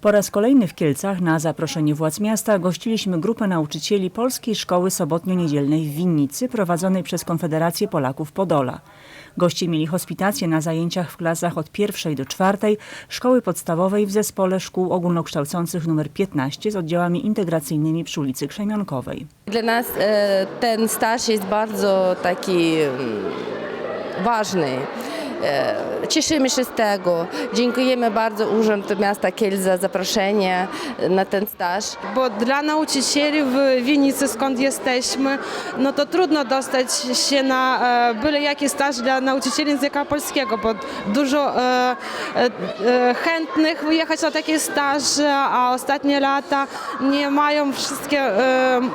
Po raz kolejny w Kielcach na zaproszenie władz miasta gościliśmy grupę nauczycieli Polskiej Szkoły Sobotnio-Niedzielnej w Winnicy prowadzonej przez Konfederację Polaków Podola. Goście mieli hospitację na zajęciach w klasach od pierwszej do czwartej szkoły podstawowej w zespole szkół ogólnokształcących nr 15 z oddziałami integracyjnymi przy ulicy Krzemionkowej. Dla nas e, ten staż jest bardzo taki mm, ważny. E, Cieszymy się z tego. Dziękujemy bardzo Urząd Miasta Kiel za zaproszenie na ten staż. Bo dla nauczycieli w Winnicy, skąd jesteśmy, no to trudno dostać się na e, byle jaki staż dla nauczycieli języka polskiego, bo dużo e, chętnych wyjechać na takie staże, a ostatnie lata nie mają wszystkie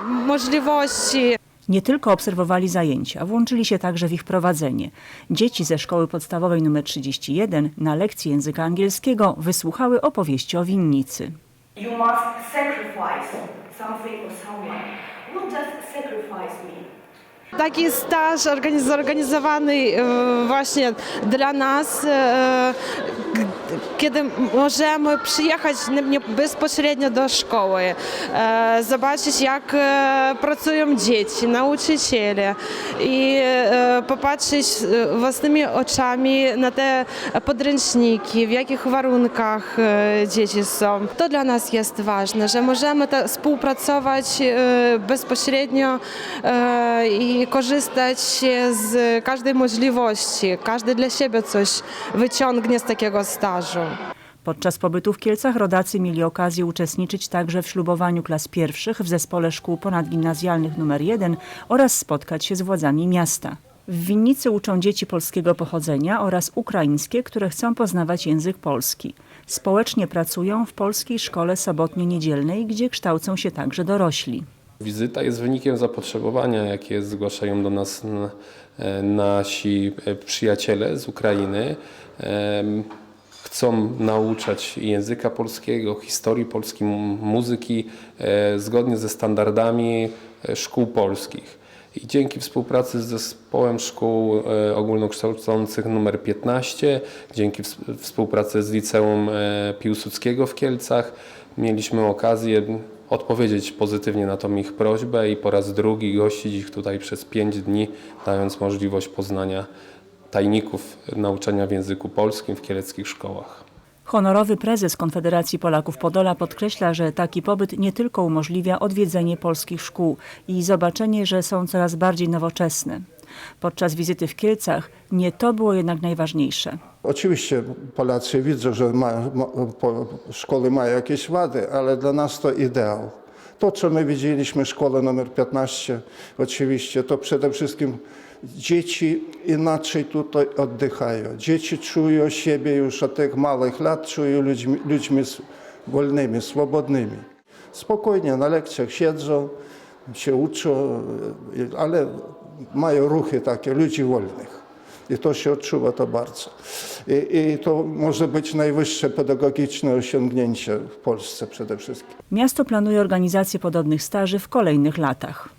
możliwości. Nie tylko obserwowali zajęcia, włączyli się także w ich prowadzenie. Dzieci ze szkoły podstawowej nr 31 na lekcji języka angielskiego wysłuchały opowieści o winnicy. You must sacrifice something or someone. What does sacrifice mean? Taki staż organiz- zorganizowany e, właśnie dla nas, e, kiedy możemy przyjechać bezpośrednio do szkoły, e, zobaczyć jak e, pracują dzieci, nauczyciele i e, popatrzeć własnymi oczami na te podręczniki, w jakich warunkach dzieci są. To dla nas jest ważne, że możemy współpracować bezpośrednio i korzystać z każdej możliwości. Każdy dla siebie coś wyciągnie z takiego stażu. Podczas pobytu w Kielcach rodacy mieli okazję uczestniczyć także w ślubowaniu klas pierwszych w zespole szkół ponadgimnazjalnych nr 1 oraz spotkać się z władzami miasta. W Winnicy uczą dzieci polskiego pochodzenia oraz ukraińskie, które chcą poznawać język polski. Społecznie pracują w Polskiej Szkole Sobotnio-Niedzielnej, gdzie kształcą się także dorośli. Wizyta jest wynikiem zapotrzebowania, jakie zgłaszają do nas e, nasi e, przyjaciele z Ukrainy. Chcą nauczać języka polskiego, historii polskiej, mu- muzyki e, zgodnie ze standardami e, szkół polskich. I dzięki współpracy z zespołem szkół e, ogólnokształcących nr 15, dzięki ws- współpracy z liceum Piłsudskiego w Kielcach, mieliśmy okazję odpowiedzieć pozytywnie na tą ich prośbę i po raz drugi gościć ich tutaj przez 5 dni, dając możliwość poznania tajników nauczania w języku polskim w kieleckich szkołach. Honorowy prezes Konfederacji Polaków Podola podkreśla, że taki pobyt nie tylko umożliwia odwiedzenie polskich szkół i zobaczenie, że są coraz bardziej nowoczesne. Podczas wizyty w Kielcach nie to było jednak najważniejsze. Oczywiście Polacy widzą, że ma, ma, po, szkoły mają jakieś wady, ale dla nas to ideał. To, co my widzieliśmy, szkoła numer 15, oczywiście, to przede wszystkim dzieci inaczej tutaj oddychają. Dzieci czują siebie już od tych małych lat, czują ludźmi, ludźmi wolnymi, swobodnymi. Spokojnie na lekcjach siedzą, się uczą, ale mają ruchy takie ludzi wolnych. I to się odczuwa to bardzo. I, I to może być najwyższe pedagogiczne osiągnięcie w Polsce przede wszystkim. Miasto planuje organizację podobnych staży w kolejnych latach.